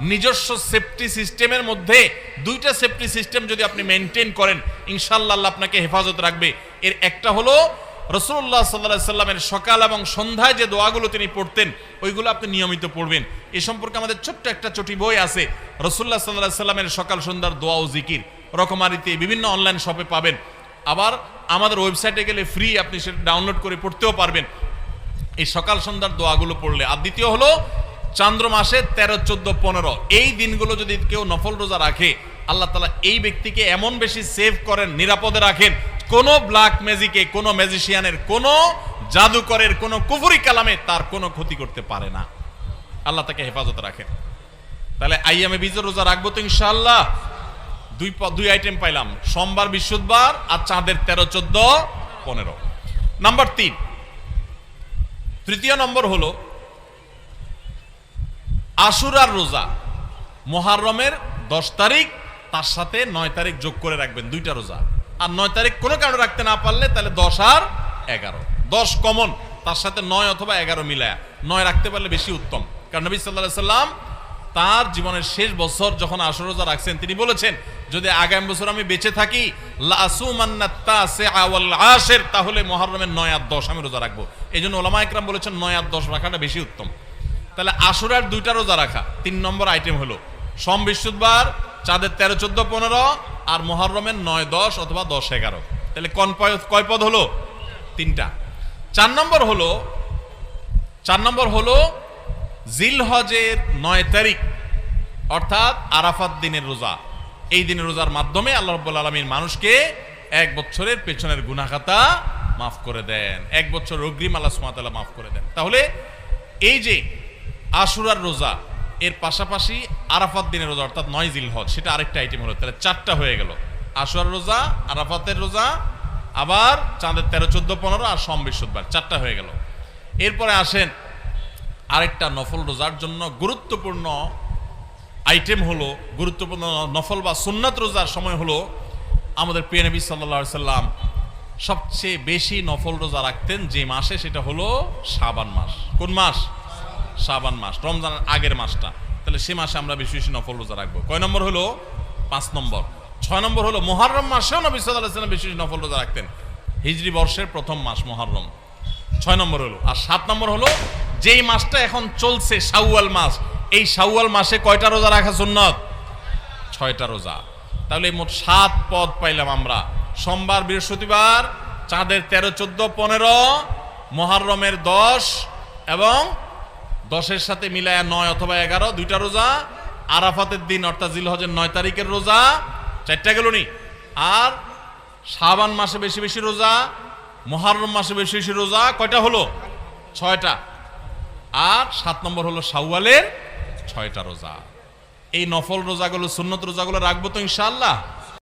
নিজস্ব সেফটি সিস্টেমের মধ্যে দুইটা সেফটি সিস্টেম যদি আপনি মেনটেন করেন ইনশাল্লাহ আপনাকে হেফাজত রাখবে। এর একটা হলো রসুল্লাহ সাল্লাহ সাল্লামের সকাল এবং সন্ধ্যায় যে দোয়াগুলো তিনি পড়তেন, ওইগুলো আপনি নিয়মিত পড়বেন। এ সম্পর্কে আমাদের ছোট্ট একটা চটি বই আছে রসুল্লাহ সাল্লাহ সাল্লামের সকাল সন্ধ্যার দোয়া ও জিকির। রকমারিতে বিভিন্ন অনলাইন শপে পাবেন। আবার আমাদের ওয়েবসাইটে গেলে ফ্রি আপনি সেটা ডাউনলোড করে পড়তেও পারবেন। এই সকাল সন্ধ্যার দোয়াগুলো পড়লে। আর দ্বিতীয় হলো চান্দ্র মাসে তেরো, চোদ্দ, পনেরো। এই দিনগুলো যদি কেউ নফল রোজা রাখে, আল্লাহ তালা এই ব্যক্তিকে এমন বেশি সেভ করেন, নিরাপদে রাখেন, কোনো ব্ল্যাক ম্যাজিকে কোনো ম্যাজিশিয়ানের কোনো জাদুকরের, কোনো কুফুরি কালামে তার কোনো ক্ষতি করতে পারে না। আল্লাহ তাকে হেফাজত রাখেন। তাহলে আইয়ামে বীজের রোজা রাখব তো ইনশাল্লাহ দুই দুই আইটেম পাইলাম। সোমবার, বৃহস্পতিবার আর চাঁদের তেরো, চোদ্দ, পনেরো। নাম্বার তিন। তৃতীয় নম্বর হলো আশুরার রোজা। মহারমের দশ তারিখ, তার সাথে নয় তারিখ যোগ করে রাখবেন, দুইটা রোজা। আর নয় তারিখ কোনো কারণে রাখতে না পারলে তাহলে দশ আর এগারো। দশ কমন, তার সাথে নয় অথবা এগারো মিলায়া। নয় রাখতে পারলে বেশি উত্তম। কারণ নবী সাল্লাহ সাল্লাম তার জীবনের শেষ বছর যখন আশুর রোজা রাখছেন, তিনি বলেছেন, যদি আগামী বছর আমি বেঁচে থাকি তাহলে মহারমের নয় আর দশ আমি রোজা রাখব। এই জন্য ওলামা একরাম বলেছেন, নয় আর দশ রাখাটা বেশি উত্তম। তাহলে আশুরার দুইটা রোজা রাখা। তিন নম্বর আইটেম হলো, সোম, বৃহস্পতিবার, চাঁদের তেরো, চোদ্দ, পনেরো, আর মহরমের নয়, দশ অথবা দশ, এগারো। তাহলে কন কয় পদ হলো? তিনটা। চার নম্বর হলো, চার নম্বর হলো, জিলহজের নয় তারিখ, অর্থাৎ আরাফাত দিনের রোজা। এই দিনের রোজার মাধ্যমে আল্লাহ রব্বুল আলমীর মানুষকে এক বছরের পেছনের গুনাখাতা মাফ করে দেন। এক বছর অগ্রিম আল্লাহ সুমাতাল্লাহ মাফ করে দেন। তাহলে এই যে আশুরার রোজা, এর পাশাপাশি আরাফাত দিনের রোজা, অর্থাৎ নয় জিল হজ সেটা আরেকটা আইটেম হলো। তাহলে চারটা হয়ে গেল। আশুরার রোজা, আরাফাতের রোজা, আবার চাঁদের তেরো, চোদ্দ, পনেরো আর সোম বৃহস্পতিবার, চারটা হয়ে গেল। এরপরে আসেন আরেকটা নফল রোজার জন্য গুরুত্বপূর্ণ আইটেম হলো, গুরুত্বপূর্ণ নফল বা সুন্নাত রোজার সময় হলো আমাদের প্রিয় নবী সাল্লা সাল্লাম সবচেয়ে বেশি নফল রোজা রাখতেন যে মাসে, সেটা হলো শাবান মাস। কোন মাস? শাবান মাস, রমজানের আগের মাসটা। তাহলে সে মাসে আমরা বেশি বেশি নফল রোজা রাখব। কয় নম্বর হলো? পাঁচ নম্বর। ছয় নম্বর হলো মহারম মাসেও নবী সাল্লাহ বেশি বেশি নফল রোজা রাখতেন। হিজরি বর্ষের প্রথম মাস মহারম ছয় নম্বর হলো, আর সাত নম্বর হলো, যেই মাসটা এখন চলছে, শাওয়াল মাস, এই শাওয়াল মাসে কয়টা রোজা রাখা সুন্নত? ছয়টা রোজা। তাহলে মোট সাত পদ পাইলাম আমরা। সোমবার, বৃহস্পতিবার, চাঁদের তেরো, চোদ্দ, পনেরো মহারমের দশ এবং দশের সাথে মিলায়া নয় অথবা এগারো, দুইটা রোজা, আরাফাতের দিন, অর্থাৎ জিলহজের নয় তারিখের রোজা, চারটা গেল নি? আর শাবান মাসে বেশি বেশি রোজা মহারম মাসে বেশি বেশি রোজা, কয়টা হলো? ছয়টা। আর সাত নম্বর হলো শাওয়ালের ছয়টা রোজা। এই নফল রোজাগুলো, সুন্নত রোজাগুলো রাখব তো ইনশাআল্লাহ?